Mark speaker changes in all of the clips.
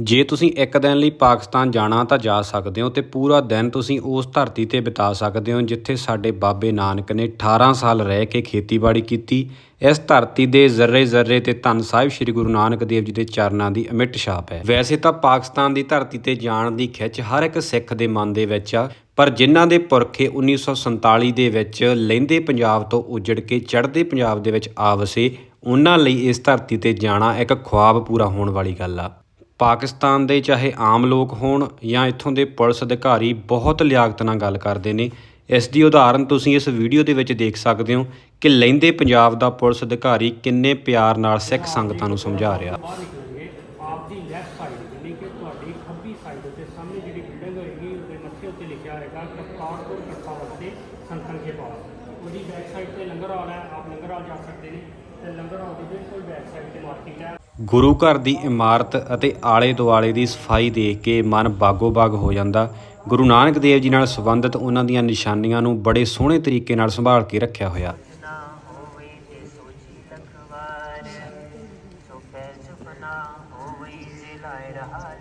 Speaker 1: ਜੇ ਤੁਸੀਂ ਇੱਕ ਦਿਨ ਲਈ ਪਾਕਿਸਤਾਨ ਜਾਣਾ ਤਾਂ ਜਾ ਸਕਦੇ ਹੋ ਤੇ ਪੂਰਾ ਦਿਨ ਤੁਸੀਂ ਉਸ ਧਰਤੀ ਤੇ ਬਿਤਾ ਸਕਦੇ ਹੋ ਜਿੱਥੇ ਸਾਡੇ ਬਾਬੇ ਨਾਨਕ ਨੇ 18 ਸਾਲ ਰਹਿ ਕੇ ਖੇਤੀਬਾੜੀ ਕੀਤੀ। ਇਸ ਧਰਤੀ ਦੇ ਜ਼ਰਰੇ ਜ਼ਰਰੇ ਤੇ ਧੰਨ ਸਾਹਿਬ ਸ੍ਰੀ ਗੁਰੂ ਨਾਨਕ ਦੇਵ ਜੀ ਦੇ ਚਰਨਾਂ ਦੀ ਅਮਿੱਟ ਛਾਪ ਹੈ। ਵੈਸੇ ਤਾਂ ਪਾਕਿਸਤਾਨ ਦੀ ਧਰਤੀ ਤੇ ਜਾਣ ਦੀ ਖਿੱਚ ਹਰ ਇੱਕ ਸਿੱਖ ਦੇ ਮਨ ਦੇ ਵਿੱਚ ਆ, ਪਰ ਜਿਨ੍ਹਾਂ ਦੇ ਪੁਰਖੇ 1947 ਦੇ ਵਿੱਚ ਲਹਿੰਦੇ ਪੰਜਾਬ ਤੋਂ ਉਜੜ ਕੇ ਚੜ੍ਹਦੇ ਪੰਜਾਬ ਦੇ ਵਿੱਚ ਆ ਵਸੇ, ਉਹਨਾਂ ਲਈ ਇਸ ਧਰਤੀ ਤੇ ਜਾਣਾ ਇੱਕ ਖੁਆਬ ਪੂਰਾ ਹੋਣ ਵਾਲੀ ਗੱਲ ਆ। ਪਾਕਿਸਤਾਨ ਦੇ ਚਾਹੇ ਆਮ ਲੋਕ ਹੋਣ ਜਾਂ ਇੱਥੋਂ ਦੇ ਪੁਲਿਸ ਅਧਿਕਾਰੀ ਬਹੁਤ ਲਿਆਕਤ ਨਾਲ ਗੱਲ ਕਰਦੇ ਨੇ ਇਸ ਦੀ ਉਦਾਹਰਨ ਤੁਸੀਂ ਇਸ ਵੀਡੀਓ ਦੇ ਵਿੱਚ ਦੇਖ ਸਕਦੇ ਹੋ ਕਿ ਲਹਿੰਦੇ ਪੰਜਾਬ ਦਾ ਪੁਲਿਸ ਅਧਿਕਾਰੀ ਕਿੰਨੇ ਪਿਆਰ ਨਾਲ ਸਿੱਖ ਸੰਗਤਾਂ ਨੂੰ ਸਮਝਾ ਰਿਹਾ।
Speaker 2: ਬਾਹਰ ਨਿਕਲਣਗੇ ਆਪ ਦੀ ਲੈਫਟ ਸਾਈਡ ਯਾਨੀ ਕਿ ਤੁਹਾਡੀ ਖੱਬੀ ਸਾਈਡ ਉੱਤੇ ਸਾਹਮਣੇ ਜਿਹੜੀ ਬਿਲਡਿੰਗ ਹੋਏਗੀ ਉਹਦੇ ਮੱਥੇ ਉੱਤੇ ਲਿਖਿਆ ਹੋਏਗਾ ਕਰਤਾਰਪੁਰ ਕਰਤਾ ਵਾਸਤੇ ਸੰਤਨ ਕੇ ਪਾਸ ਉਹਦੀ ਬੈਕ ਸਾਈਡ ਤੇ ਲੰਗਰ ਹਾਲ ਹੈ ਆਪ ਲੰਗਰ ਹਾਲ ਜਾ ਸਕਦੇ ਨੇ ਤੇ ਲੰਗਰ ਹਾਲ ਦੀ ਬਿਲਕੁਲ ਬੈਕ ਸਾਈਡ ਤੇ ਮਾਰਕੀਟ ਹੈ।
Speaker 1: ਗੁਰੂ ਘਰ ਦੀ ਇਮਾਰਤ ਅਤੇ ਆਲੇ ਦੁਆਲੇ ਦੀ ਸਫ਼ਾਈ ਦੇਖ ਕੇ ਮਨ ਬਾਗੋ-ਬਾਗ ਹੋ ਜਾਂਦਾ। ਗੁਰੂ ਨਾਨਕ ਦੇਵ ਜੀ ਨਾਲ ਸੰਬੰਧਿਤ ਉਹਨਾਂ ਦੀਆਂ ਨਿਸ਼ਾਨੀਆਂ ਨੂੰ ਬੜੇ ਸੋਹਣੇ ਤਰੀਕੇ ਨਾਲ ਸੰਭਾਲ ਕੇ ਰੱਖਿਆ ਹੋਇਆ।
Speaker 3: ਨਾ ਹੋਵੇ ਜੇ ਸੋਚੀ ਲਖਵਾਰ ਸੋ ਪੈ ਸੁਪਨਾ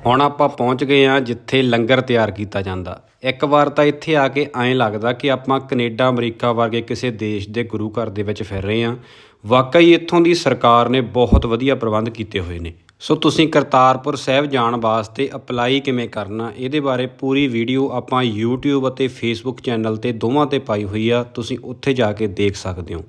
Speaker 1: ਹੁਣ ਆਪਾਂ ਪਹੁੰਚ ਗਏ ਆ ਜਿੱਥੇ ਲੰਗਰ ਤਿਆਰ ਕੀਤਾ ਜਾਂਦਾ। ਇੱਕ ਵਾਰ ਤਾਂ ਇੱਥੇ ਆ ਕੇ ਐਂ ਲੱਗਦਾ ਕਿ ਆਪਾਂ ਕੈਨੇਡਾ, ਅਮਰੀਕਾ ਵਰਗੇ ਕਿਸੇ ਦੇਸ਼ ਦੇ ਗੁਰੂ ਘਰ ਦੇ ਵਿੱਚ ਫਿਰ ਰਹੇ ਆ ਵਾਕਈ ਇੱਥੋਂ ਦੀ ਸਰਕਾਰ ਨੇ ਬਹੁਤ ਵਧੀਆ ਪ੍ਰਬੰਧ ਕੀਤੇ ਹੋਏ ਨੇ। ਸੋ ਤੁਸੀਂ ਕਰਤਾਰਪੁਰ ਸਾਹਿਬ ਜਾਣ ਵਾਸਤੇ ਅਪਲਾਈ ਕਿਵੇਂ ਕਰਨਾ, ਇਹਦੇ ਬਾਰੇ ਪੂਰੀ ਵੀਡੀਓ ਆਪਾਂ YouTube ਅਤੇ Facebook ਚੈਨਲ ਤੇ ਦੋਵਾਂ ਤੇ ਪਾਈ ਹੋਈ ਆ, ਤੁਸੀਂ ਉੱਥੇ ਜਾ ਕੇ ਦੇਖ ਸਕਦੇ ਹੋ।